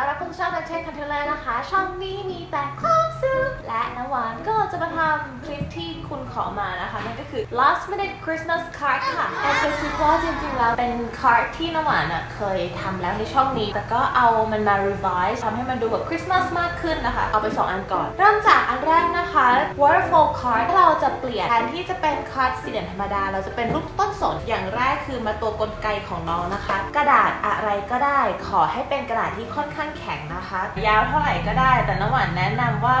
ต้อนรับคุณชอบดันเทคคันเทเลอร์นะคะ ช่องนี้มีแต่ความสุขและนวานก็จะมาทำคลิปที่คุณขอมานะคะ นั่นก็คือ last minute Christmas card ค่ะแอบกระซิบว่าจริงๆแล้วเป็น card ที่นวานอะเคยทำแล้วในช่องนี้ แต่ก็เอามันมา revise ทำให้มันดูแบบคริสต์มาสมากขึ้นนะคะ เอาไป 2 อันก่อน เริ่มจากอันแรกนะคะ waterfall card เราจะเปลี่ยนแทนที่จะเป็น card สี่เหลี่ยมธรรมดา เราจะเป็นรูปต้นสนอย่างแรกคือมาตัวกลไกของน้องนะคะ กระดาษอะไรก็ได้ขอให้เป็นกระดาษที่ค่อนข้างแข็งนะคะ ยาวเท่าไหร่ก็ได้ แต่น้ำหวานแนะนำว่า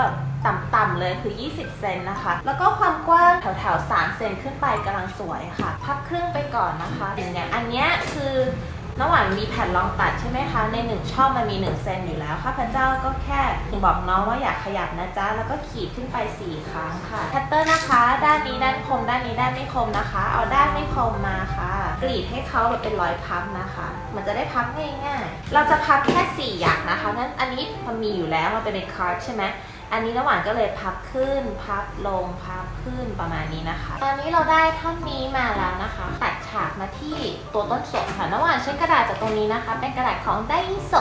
ต่ำๆเลยคือ 20 เซนนะคะ แล้วก็ความกว้างแถวๆ3เซนขึ้นไปกำลังสวยค่ะ พับครึ่งไปก่อนนะคะ อย่างอันเนี้ยคือ น้ำหวานมีแผ่นรองตัดใช่ไหมคะ ในหนึ่งช่องมันมี1เซนอยู่แล้วข้าพเจ้าก็แค่บอกน้องว่าอยากขยับนะจ๊ะ แล้วก็ขีดขึ้นไป 4 ครั้งค่ะคัตเตอร์นะคะ ด้านนี้ด้านคม ด้านนี้ด้านไม่คมนะคะ เอาด้านไม่คมมาค่ะ กรีดให้เขาแบบเป็นรอยพับนะคะ มันจะได้พับง่ายๆ เราจะพับแค่ 4 อย่างนะคะนั้นอันนี้มันมีอยู่แล้วมันเป็นในคาร์ดใช่ไหม อันนี้ระหว่างก็เลยพับขึ้น พับลง พับขึ้นประมาณนี้นะคะ ตอนนี้เราได้ท่อนนี้มาแล้วนะคะ ตัดฉากมาที่ตัวต้นสนค่ะระหว่างใช้กระดาษจากตรงนี้นะคะ เป็นกระดาษของไดโซ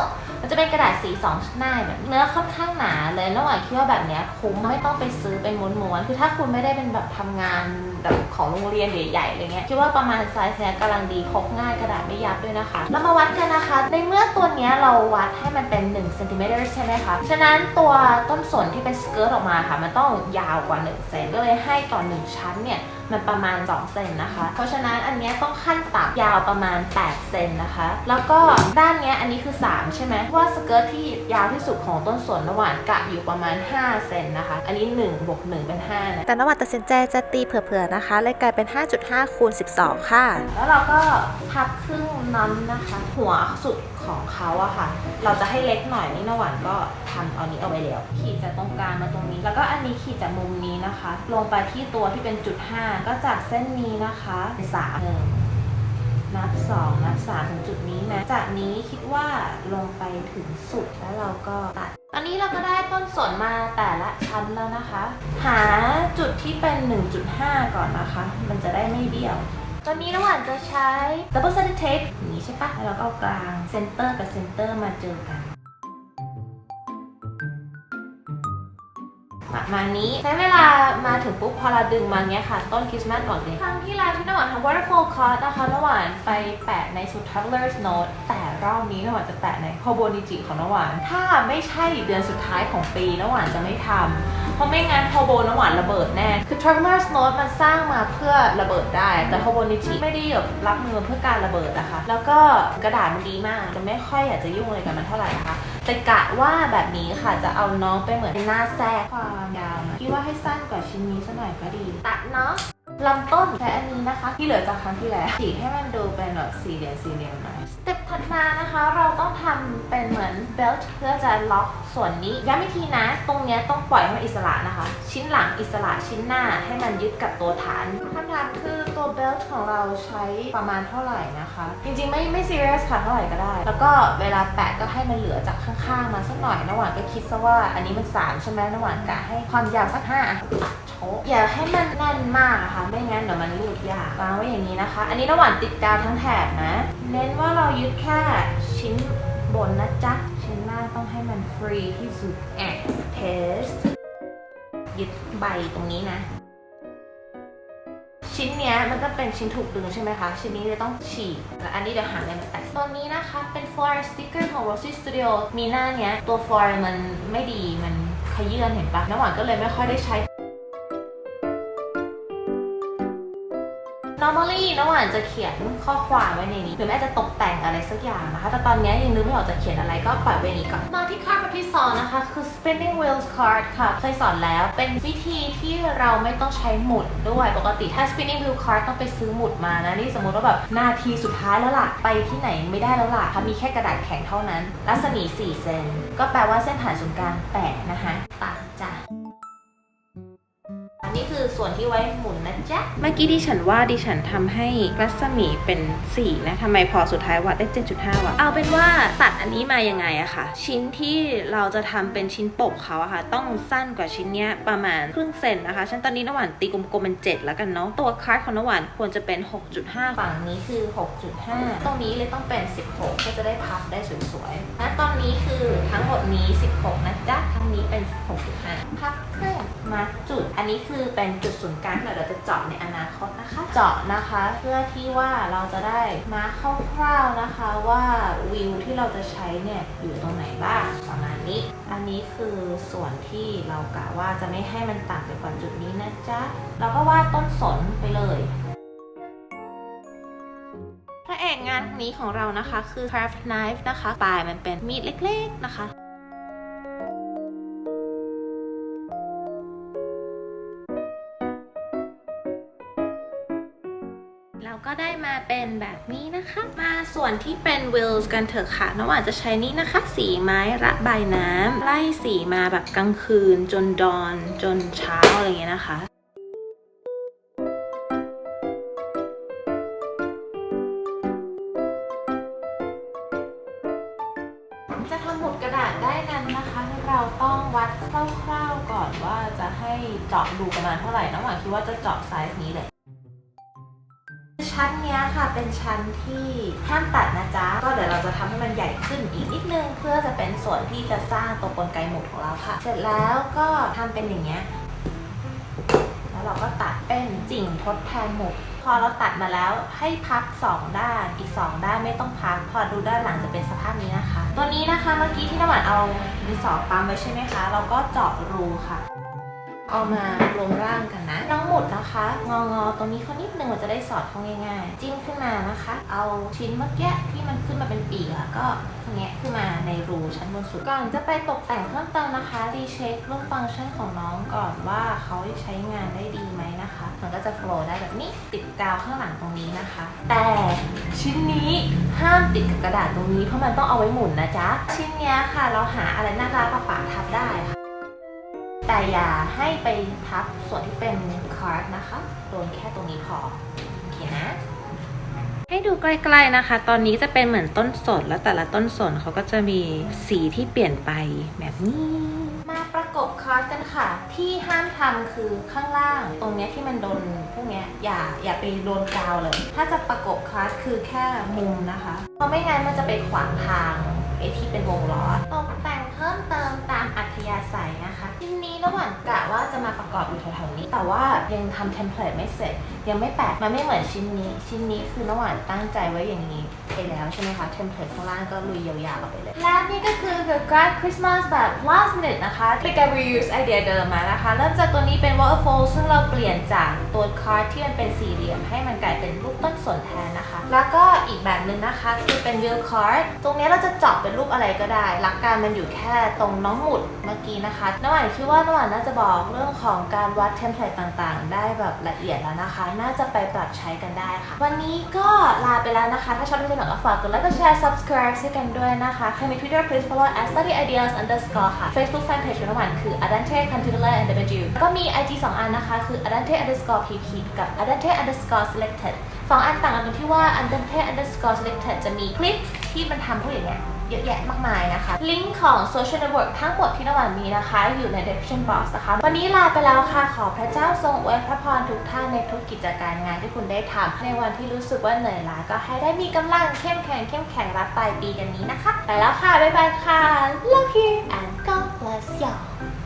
มันจะเป็นกระดาษสีสองหน้าแบบเนื้อค่อนข้างหนาเลยระหว่างคิดว่าแบบนี้คุ้มไม่ต้องไปซื้อเป็นม้วนๆคือถ้าคุณไม่ได้เป็นแบบทำงานแบบของโรงเรียนใหญ่ๆอะไรเงี้ยคิดว่าประมาณไซส์เนี้ยกำลังดีพกง่ายกระดาษไม่ยับด้วยนะคะ แล้วมาวัดกันนะคะ ในเมื่อตัวเนี้ยเราวัดให้มันเป็น1เซนติเมตรใช่ไหมคะ ฉะนั้นตัวต้นสนที่เป็นสเกิร์ตออกมาค่ะ มันต้องยาวกว่า1เซนก็เลยให้ต่อ1ชั้นเนี่ยมันประมาณ2เซนนะคะ เพราะฉะนั้นอันเนี้ยต้องขั้น ยาวประมาณ 8 เซนนะคะ แล้วก็ด้านเนี้ยอันนี้คือ 3 ใช่ไหมว่าสเกิร์ตที่ยาวที่สุดของต้นสวนนวัดกะอยู่ประมาณ 5 เซนนะคะ อันนี้1บวก1เป็น5นะแต่นวัดตัดสินใจจะตีเผื่อๆนะคะ เลยกลายเป็น 5.5คูณ12 ค่ะ แล้วเราก็พับครึ่งน้ำนะคะ หัวสุดของเขาอะค่ะ เราจะให้เล็กหน่อยนี่นวัดก็ทำเอานี้เอาไว้แล้วขีดจากตรงกลางมาตรงนี้ แล้วก็อันนี้ขีดจากมุมนี้นะคะ ลงไปที่ตัวที่เป็นจุด5ก็จากเส้นนี้นะคะ3 1 นัร์กสองมาร์สามถึงจุดนี้นะจากนี้คิดว่าลงไปถึงสุดแล้วเราก็ตัดตอนนี้เราก็ได้ต้นสนมาแต่ละชั้นแล้วนะคะ หาจุดที่เป็น 1.5 ก่อนนะคะ มันจะได้ไม่เบี้ยว ตอนนี้ระหว่างจะใช้ double sided tape นี้ใช่ปะแล้วเอากกลางเซนเตอร์กับเซนเตอร์มาเจอกัน ประมาณนี้ใช้เวลามาถึงปุ๊บพอเราดึงมาเนี้ยค่ะต้นคริสต์มาสออกเลยครั้งที่แล้วที่นหวานทำ waterfall card นะคะนหวานไปแปะในสุด traveler's note แต่รอบนี้นหวานจะแปะในโคโบนิจิของนหวาน ถ้าไม่ใช่เดือนสุดท้ายของปีนหวานจะไม่ทำเพราะไม่งั้นโฮโบนหวานระเบิดแน่ คือ Traveler's Note มันสร้างมาเพื่อระเบิดได้ แต่โฮโบนิชิไม่ได้แบบรับมือเพื่อการระเบิดนะคะ แล้วก็กระดาษมันดีมาก จะไม่ค่อยอยากจะยุ่งอะไรกับมันเท่าไหร่นะคะ แต่กะว่าแบบนี้ค่ะจะเอาน้องไปเหมือนเป็นหน้าแทรกความยาวนะคิดว่าให้สั้นกว่าชิ้นนี้สักหน่อยก็ดี ตัดเนาะลำต้นใช้อันนี้นะคะ ที่เหลือจากครั้งที่แล้วสีให้มันดูเป็นแบบสี่เหลี่ยมสี่เหลี่ยมหน่อยสเต็ป ถัดมานะคะเราต้องทำเป็นเหมือนเบลต์เพื่อจะล็อกส่วนนี้ย้ำอีกทีนะ ตรงเนี้ยต้องปล่อยให้มันอิสระนะคะ ชิ้นหลังอิสระชิ้นหน้าให้มันยึดกับตัวฐานคำถามคือตัวเบลต์ของเราใช้ประมาณเท่าไหร่นะคะ จริงๆไม่ไม่ซีเรียสค่ะเท่าไหร่ก็ได้ แล้วก็เวลาแปะก็ให้มันเหลือจากข้างๆมาสักหน่อยระหว่างก็คิดซะว่าอันนี้มัน3ใช่ไหมระหว่างกะให้ความยาวสัก5 โะอย่าให้มันแน่นมากค่ะไม่งั้นเดี๋ยวมันรูดยากวางไว้อย่างนี้นะคะ อันนี้ระหว่างติดกาวทั้งแถบนะเน้นว่าเรายึดแค่ชิ้นบนนะจ๊ะ ชิ้นล่างต้องให้มันฟรีที่สุดแอบเทสยึดใบตรงนี้นะ ชิ้นเนี้ยมันก็เป็นชิ้นถูกดึงใช่ไหมคะ ชิ้นนี้จะต้องฉีกแล้วอันนี้เดี๋ยวหาอะไรมาแตะตัวนี้นะคะเป็นฟลอร์สติกเกอร์ของ Rosie Studio มีหน้าเนี้ย ตัวฟลอร์มันไม่ดีมันขยื่นเห็นปะน้ำหวานก็เลยไม่ค่อยได้ใช้ normally น้ำหวานจะเขียนข้อความไว้ในนี้ หรือแม้จะตกแต่งอะไรสักอย่างนะคะ แต่ตอนนี้ยังนึกไม่ออกจะเขียนอะไรก็ปล่อยไว้นี้ก่อน มาที่คาร์ดที่สองนะคะ คือ spinning wheels card ค่ะ เคยสอนแล้ว เป็นวิธีที่เราไม่ต้องใช้หมุดด้วย ปกติถ้า spinning wheel card ต้องไปซื้อหมุดมานะ นี่สมมติว่าแบบนาทีสุดท้ายแล้วล่ะ ไปที่ไหนไม่ได้แล้วล่ะถ้ามีแค่กระดาษแข็งเท่านั้น รัศมี 4 เซน ก็แปลว่าเส้นผ่านศูนย์กลาง8นะคะตัดจ้ะ นนี้คือส่วนที่ไว้หมุนนะจ๊ะ เมื่อกี้ดิฉันว่าดิฉันทำให้รัศมีเป็น 4 นะทำไมพอสุดท้ายวัดได้ 7.5วะเอาเป็นว่าตัดอันนี้มายังไงอะค่ะ ชิ้นที่เราจะทำเป็นชิ้นปกเขาอะค่ะ ต้องสั้นกว่าชิ้นเนี้ยประมาณครึ่งเซนนะคะฉันตอนนี้น้ำหวานตีกลมๆเป็น 7 แล้วกันเนาะตัวคาร์ดของน้ำหวานควรจะเป็น 6.5 ฝั่งนี้คือ 6.5 ตรงนี้เลยต้องเป็น 16 ก็จะได้พับได้สวยๆและตอน นี้คือคือทั้งหมดนี้ 16 นะจ๊ะ ทั้งนี้เป็น 65 พับเครื่องมาจุด อันนี้คือเป็นจุดศูนย์กลางที่เราจะเจาะในอนาคตนะคะ เจาะนะคะ เพื่อที่ว่าเราจะได้มาคร่าวๆนะคะว่าวิวที่เราจะใช้เนี่ยอยู่ตรงไหนบ้างประมาณนี้ อันนี้คือส่วนที่เรากะว่าจะไม่ให้มันต่ำไปกว่าจุดนี้นะจ๊ะ เราก็วาดต้นสนไปเลยานนี้ของเรานะคะคือ craft knife นะคะปลายมันเป็นมีดเล็กๆนะคะเราก็ได้มาเป็นแบบนี้นะคะ มาส่วนที่เป็น wheels กันเถอะค่ะน้องหวานจะใช้นี่นะคะ สีไม้ระบายน้ำไล่สีมาแบบกลางคืนจนดอนจนเช้าอะไรอย่างเงี้ยนะคะ จะให้เจาะดูประมาณเท่าไหร่น้องหวานคิดว่าจะเจาะไซส์นี้เลยชั้นเนี้ยค่ะเป็นชั้นที่ห้ามตัดนะจ๊ะ ก็เดี๋ยวเราจะทำให้มันใหญ่ขึ้นอีกนิดนึง เพื่อจะเป็นส่วนที่จะสร้างตัวกลไกหมุดของเราค่ะ เสร็จแล้วก็ทำเป็นอย่างเงี้ยแล้วเราก็ตัดเป็นจิ่งทดแทนหมุดพอเราตัดมาแล้วให้พับสองด้านอีกสองด้านไม่ต้องพับ พอดูด้านหลังจะเป็นสภาพนี้นะคะ ตัวนี้นะคะเมื่อกี้ที่น้ำหวานเอาดินสอปั๊มไว้ใช่ไหมคะ เราก็เจาะรูค่ะ เอามารวมร่างกันนะ น้องหมุดนะคะ งองอตรงนี้เขานิดนึงมันจะได้สอดเขาง่าย ๆ จิ้มขึ้นมานะคะ เอาชิ้นเมื่อกี้ที่มันขึ้นมาเป็นปีกก็แงะขึ้นมาในรูชั้นบนสุด ก่อนจะไปตกแต่งเพิ่มเติมนะคะรีเช็ครื่องฟังก์ชันของน้องก่อนว่าเขาใช้งานได้ดีไหมนะคะ มันก็จะโฟล์ได้แบบนี้ติดกาวข้างหลังตรงนี้นะคะ แต่ชิ้นนี้ห้ามติดกับกระดาษตรงนี้เพราะมันต้องเอาไว้หมุนนะจ๊ะ ชิ้นเนี้ยค่ะเราหาอะไรน่ารักปะๆทับได้ค่ะ แต่อย่าให้ไปทับส่วนที่เป็นคาร์ดนะคะ โดนแค่ตรงนี้พอ โอเคนะ ให้ดูใกล้ๆนะคะ ตอนนี้จะเป็นเหมือนต้นสนแล้วแต่ละต้นสนเขาก็จะมีสีที่เปลี่ยนไปแบบนี้ มาประกบคาร์ดกันค่ะ ที่ห้ามทำคือข้างล่าง ตรงเนี้ยที่มันโดนพวกเนี้ยอย่าอย่าไปโดนกาวเลย ถ้าจะประกบคาร์ดคือแค่มุมนะคะ เพราะไม่งั้นมันจะไปขวางทางไอ้ที่เป็นวงล้อตกแต่งเพิ่มเติมตามอัธยาศัยนะคะ ทีนี้ระหว่างกะว่าจะมาประกอบอยู่แถวๆนี้ แต่ว่ายังทำเทมเพลตไม่เสร็จ ยังไม่แปะมันไม่เหมือนชิ้นนี้ ชิ้นนี้คือระหวางตั้งใจไว้อย่างนี้ไปแล้วใช่ไหมคะเทมเพลตข้างล่างก็ลุยยาวๆกันไปเลย และนี่ก็คือ The Grad Christmas แบบ last minute นะคะเป็นการ reuse ไอเดียเดิมมานะคะ เริ่มจากตัวนี้เป็น waterfall ซึ่งเราเปลี่ยนจากตัวคาร์ดที่มันเป็นสี่เหลี่ยม ให้มันกลายเป็นรูปต้นสนแทนนะคะ แล้วก็อีกแบบหนึ่งนะคะคือเป็น wheel card ตรงนี้เราจะเจาะเป็นรูปอะไรก็ได้ หลักการมันอยู่แค่ตรงน้องหมุดเมื่อกี้นะคะน้ำหวานคิดว่าน้ำหวานน่าจะบอกเรื่องของการวัดเทมเพลตต่างๆ ได้แบบละเอียดแล้วนะคะน่าจะไปปรับใช้กันได้ค่ะ วันนี้ก็ลาไปแล้วนะคะ ถ้าชอบที่จะหนังก็ฝากกดไลค์กดแชร์ subscribe ให้กันด้วยนะคะใครมี Twitter please follow at study ideas underscore ค่ะ Facebook fan page ของน้ำหวานคือ adante continually and w ก็มี IG สองอันนะคะ คือ adante underscore pp กับ adante underscore selected สองอันต่างกันตรงที่ว่า adante underscore selected จะมีคลิปที่มันทำพวกอย่างเงี้ย เยอะแยะมากมายนะคะ ลิงก์ของ social network ทั้งหมดที่ระหว่างมีนะคะ อยู่ใน description box นะคะ วันนี้ลาไปแล้วค่ะ ขอพระเจ้าทรงอวยพระพรทุกท่านในทุกกิจการงานที่คุณได้ทำในวันที่รู้สึกว่าเหนื่อยล้าก็ให้ได้มีกำลังเข้มแข็งเข้มแข็งรับปลายปีกันนี้นะคะ ไปแล้วค่ะ บ๊ายบายค่ะ love you and God bless y'all